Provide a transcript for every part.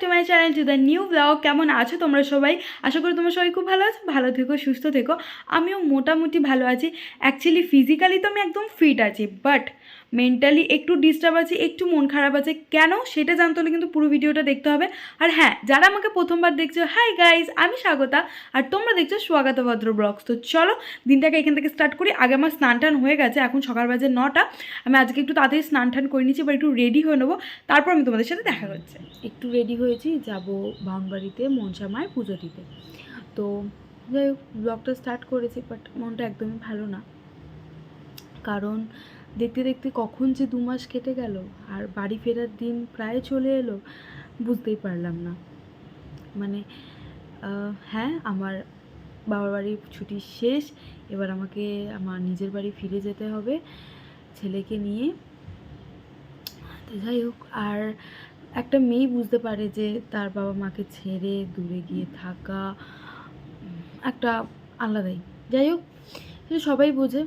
To my channel to the new blog কেমন আছো তোমরা সবাই? আশা করি তোমরা সবাই খুব ভালো আছো, ভালো থেকো, সুস্থ থেকো। আমিও মোটামুটি ভালো আছি। অ্যাকচুয়ালি ফিজিক্যালি তো আমি একদম ফিট আছি বাট মেন্টালি একটু ডিস্টার্ব আছে, একটু মন খারাপ আছে। কেন? সেটা জানতে হলে কিন্তু পুরো ভিডিওটা দেখতে হবে। আর হ্যাঁ যারা আমাকে প্রথমবার দেখছ হাই গাইজ আমি স্বাগতা। আর তোমরা দেখছ স্বাগত ভদ্র ব্লগস তো চলো, দিনটাকে এখান থেকে স্টার্ট করি। আগে আমার স্নান টান হয়ে গেছে, এখন সকাল বাজে নটা। আমি আজকে একটু তাড়াতাড়ি স্নান টান করে নিচ্ছি এবার একটু রেডি হয়ে নেব। তারপর আমি তোমাদের সাথে দেখা করছি একটু রেডি হয়েছি, যাব বাউনবাড়িতে মনসা মায়ের পুজো দিতে। তো যাই হোক ব্লগটা স্টার্ট করেছি বাট মনটা একদমই ভালো না। কারণ দেখতে দেখতে কখন যে দু মাস কেটে গেল আর বাড়ি ফেরার দিন প্রায় চলে এলো, বুঝতেই পারলাম না। মানে হ্যাঁ আমার বাবার বাড়ির ছুটি শেষ, এবার আমাকে, আমার নিজের বাড়ি ফিরে যেতে হবে ছেলেকে নিয়ে। তো যাই হোক, আর একটা মেয়ে বুঝতে পারে যে তার বাবা মাকে ছেড়ে দূরে গিয়ে থাকা একটা আলাদাই। যাই হোক সবাই বোঝে।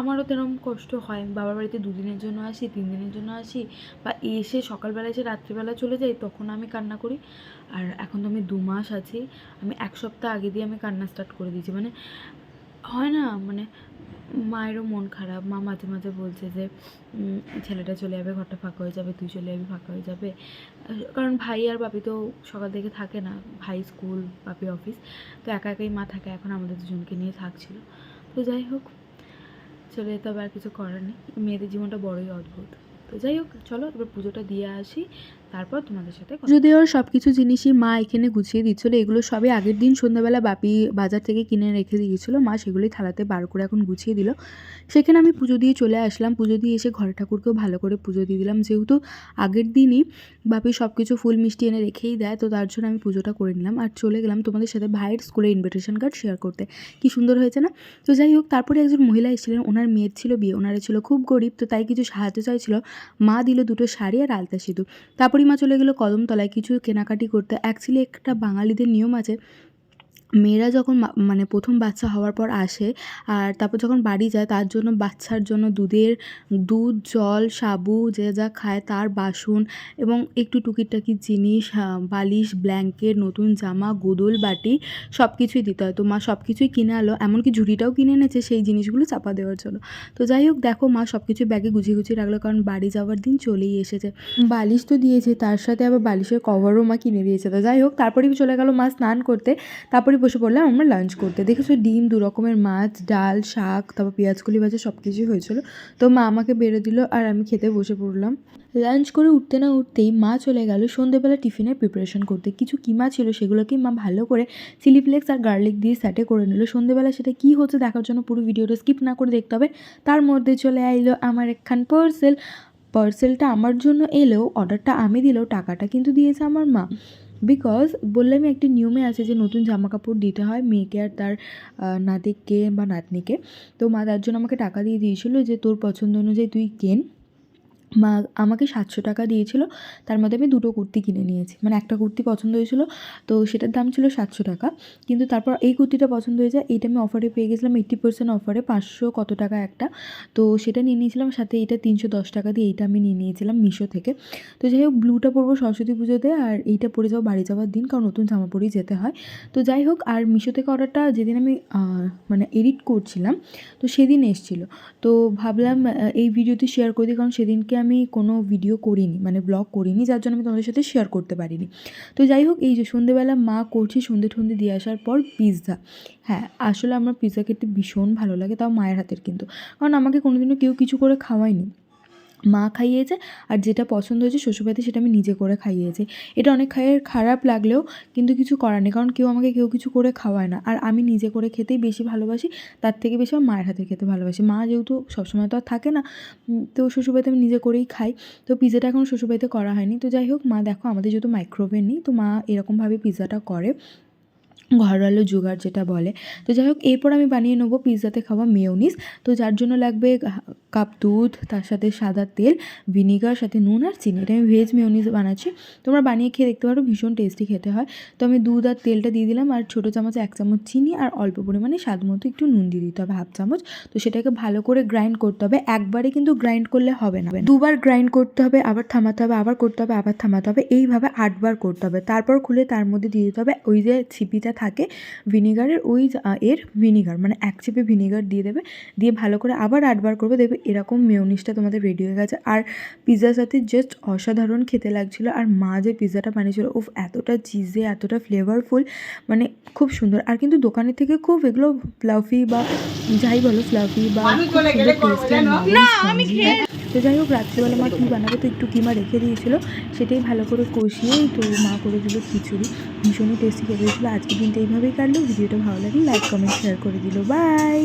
আমারও তেরকম কষ্ট হয়। বাবার বাড়িতে দুদিনের জন্য আসি তিন দিনের জন্য আসি বা এসে সকালবেলা এসে রাত্রিবেলা চলে যাই তখন আমি কান্না করি। আর এখন তো আমি দু মাস আছি, আমি এক সপ্তাহ আগে দিয়ে আমি কান্না স্টার্ট করে দিয়েছি। মানে হয় না মানে মায়েরও মন খারাপ। মা মাঝে মাঝে বলছে যে ছেলেটা চলে যাবে, ঘরটা ফাঁকা হয়ে যাবে, তুই চলে যাবি, ফাঁকা হয়ে যাবে। কারণ ভাই আর বাপি তো সকাল থেকে থাকে না, ভাই স্কুল, বাপি অফিস। তো একা একাই মা থাকে, এখন আমাদের দুজনকে নিয়ে থাকছিল। তো যাই হোক চলে যেতে হবে আর কিছু করার নেই। মেয়েদের জীবনটা বড়ই অদ্ভুত। তো যাই হোক, চলো এবার পুজোটা দিয়ে আসি। তারপর তোমাদের সাথে পুজো দেওয়ার সব কিছু জিনিসই মা এখানে গুছিয়ে দিচ্ছিল। এগুলো সবই আগের দিন সন্ধ্যাবেলা বাপি বাজার থেকে কিনে রেখে দিয়েছিলো। মা সেগুলোই থালাতে বার করে এখন গুছিয়ে দিল। সেখানে আমি পুজো দিয়ে চলে আসলাম। পুজো দিয়ে এসে ঘরে ঠাকুরকেও ভালো করে পুজো দিয়ে দিলাম। যেহেতু আগের দিনই বাপি সব কিছু ফুল মিষ্টি এনে রেখেই দেয়, তো তার জন্য আমি পুজোটা করে নিলাম। আর চলে গেলাম তোমাদের সাথে ভাইয়ের স্কুলের ইনভিটেশন কার্ড শেয়ার করতে। কি সুন্দর হয়েছে না? তো যাই হোক, তারপরে একজন মহিলা এসেছিলেন। ওনার মেয়ের ছিল বিয়ে। ওনারা ছিল খুব গরিব, তো তাই কিছু সাহায্য চাইছিল। মা দিল দুটো শাড়ি আর আলতা সিঁদুর। তারপরই মা চলে গেলো কদমতলায়। কিছু কেনাকাটি করতে। অ্যাকচুয়ালি একটা বাঙালিদের নিয়ম আছে মেয়েরা যখন মানে প্রথম বাচ্চা হওয়ার পর আসে আর তারপর যখন বাড়ি যায়, তার জন্য বাচ্চার জন্য দুধের, দুধ, জল, সাবু, যে যা খায় তার বাসন এবং একটু টুকিটাকি জিনিস বালিশ, ব্ল্যাঙ্কেট, নতুন জামা, গোদল, বাটি সব কিছুই দিতে হয়। তো মা সব কিছুই কিনে আলো, এমনকি ঝুড়িটাও কিনে এনেছে সেই জিনিসগুলো চাপা দেওয়ার জন্য। তো যাই হোক, দেখো মা সব কিছু ব্যাগে গুছিয়ে গুছিয়ে রাখল কারণ বাড়ি যাওয়ার দিন চলেই এসেছে। বালিশ তো দিয়েছে, তার সাথে আবার বালিশের কভারও মা কিনে দিয়েছে। তো যাই হোক, তারপরেই চলে গেল মা স্নান করতে। তারপরে বসে পড়লাম, আমরা লাঞ্চ করতে। দেখেছ, ডিম, দু রকমের মাছ, ডাল, শাক, তারপর পেঁয়াজকলি ভাজা সব কিছুই হয়েছিল। তো মা আমাকে বেড়ে দিল আর আমি খেতে বসে পড়লাম। লাঞ্চ করে উঠতে না উঠতেই মা চলে গেল সন্ধেবেলা টিফিনের প্রিপারেশন করতে। কিছু কিমা ছিল সেগুলোকে মা ভালো করে চিলি ফ্লেক্স আর গার্লিক দিয়ে স্যাটে করে নিল। সন্ধেবেলা সেটা কী হচ্ছে দেখার জন্য পুরো ভিডিওটা স্কিপ না করে দেখতে হবে। তার মধ্যে চলে আইলো আমার একখান পার্সেল পার্সেলটা আমার জন্য এলেও অর্ডারটা আমি দিলেও টাকাটা কিন্তু দিয়েছে আমার মা। বিকজ বললামই একটি নিয়মে আছে যে নতুন জামা কাপড় দিতে হয় মেয়েকে আর তার নাতিকে বা নাতনিকে। তো মা তার জন্য আমাকে টাকা দিয়ে দিয়েছিলো যে তোর পছন্দ অনুযায়ী তুই কেন। মা আমাকে সাতশো টাকা দিয়েছিল, তার মধ্যে আমি দুটো কুর্তি কিনে নিয়েছি। মানে একটা কুর্তি পছন্দ হয়েছিল, তো সেটার দাম ছিল সাতশো টাকা। কিন্তু তারপর এই কুর্তিটা পছন্দ হয়ে যায় এইটা আমি অফারে পেয়ে গেছিলাম এইট্টি পার্সেন্ট অফারে পাঁচশো কত টাকা একটা। তো সেটা নিয়ে নিয়েছিলাম, সাথে এইটা তিনশো দশ টাকা দিয়ে এইটা আমি নিয়ে নিয়েছিলাম মিশো থেকে। তো যাই হোক ব্লুটা পরবো সরস্বতী পুজোতে আর এইটা পরে যাব বাড়ি যাওয়ার দিন, কারণ নতুন জামা পরেই যেতে হয়। তো যাই হোক, আর মিশো থেকে অর্ডারটা যেদিন আমি মানে এডিট করছিলাম, তো সেদিন এসেছিল। তো ভাবলাম এই ভিডিওতে শেয়ার করে দিই, কারণ সেদিনকে আমি কোনো ভিডিও করিনি মানে ব্লগ করিনি, যার জন্য আমি তোমাদের সাথে শেয়ার করতে পারিনি। তো যাই হোক, এই যে সন্ধেবেলা মা করছে সন্ধে ঠন্ধে দিয়ে আসার পর পিৎজা হ্যাঁ আসলে আমার পিৎজা খেতে ভীষণ ভালো লাগে, তাও মায়ের হাতের কিন্তু। কারণ আমাকে কোনোদিনও কেউ কিছু করে খাওয়ায়নি। মা খাইয়েছে আর যেটা পছন্দ হয়েছে শ্বশুরবাড়িতে সেটা আমি নিজে করে খাইয়েছি। এটা অনেক খাইয়ে খারাপ লাগলেও কিন্তু কিছু করার নেই, কারণ কেউ আমাকে কেউ কিছু করে খাওয়ায় না। আর আমি নিজে করে খেতেই বেশি ভালোবাসি, তার থেকে বেশি আমার মায়ের হাতে খেতে ভালোবাসি। মা যেহেতু সবসময় তো আর থাকে না তো শ্বশুরবাড়িতে আমি নিজে করেই খাই। তো পিৎজাটা এখন শ্বশুরবাড়িতে করা হয়নি। তো যাই হোক, মা দেখো আমাদের যেহেতু মাইক্রোওভেন নেই, তো মা এরকমভাবে পিৎজাটা করে। ঘরোয়ালো জোগাড় যেটা বলে। তো যাই হোক, এরপর আমি বানিয়ে নেব পিৎজাতে খাওয়া মেয়োনিজ। তো যার জন্য লাগবে কাপ দুধ, তার সাথে সাদা তেল, ভিনিগার, সাথে নুন আর চিনি। এটা আমি ভেজ মেয়োনিজ বানাচ্ছি। তোমরা বানিয়ে খেয়ে দেখতে পারো, ভীষণ টেস্টি খেতে হয়। তো আমি দুধ আর তেলটা দিয়ে দিলাম, আর ছোটো চামচ, এক চামচ চিনি, আর অল্প পরিমাণে স্বাদ মতো একটু নুন দিয়ে দিতে হবে, হাফ চামচ। তো সেটাকে ভালো করে গ্রাইন্ড করতে হবে। একবারে কিন্তু গ্রাইন্ড করলে হবে না। দুবার গ্রাইন্ড করতে হবে, আবার থামাতে হবে, আবার করতে হবে, আবার থামাতে হবে। এইভাবে আটবার করতে হবে। তারপর খুলে তার মধ্যে দিয়ে দিতে হবে ওই যে ছিপিটা থাকে ভিনিগারের ওই এর ভিনিগার মানে এক চিপে ভিনিগার দিয়ে দেবে দিয়ে ভালো করে আবার আটবার করবে দেখবে এরকম মেয়নিসটা তোমাদের রেডি হয়ে গেছে। আর পিৎজার সাথে জাস্ট অসাধারণ খেতে লাগছিল আর মা যে পিৎজাটা বানিয়েছিল উফ এতটা চিজে এতটা ফ্লেভারফুল মানে খুব সুন্দর। আর কিন্তু দোকানের থেকে খুব এগুলো ফ্লাফি বা যাই বলো ফ্লাফি বা। তো যাই হোক রাত্রিবেলা মা কী বানাবো তো একটু কিমা রেখে দিয়েছিল সেটাই ভালো করে কষিয়েই তো মা করে দিল খিচুড়ি। ভীষণই টেস্টি খেতে আজকের দিনটা এইভাবেই কাটলো। ভিডিওটা ভালো লাগলে লাইক কমেন্ট শেয়ার করে দিল। বাই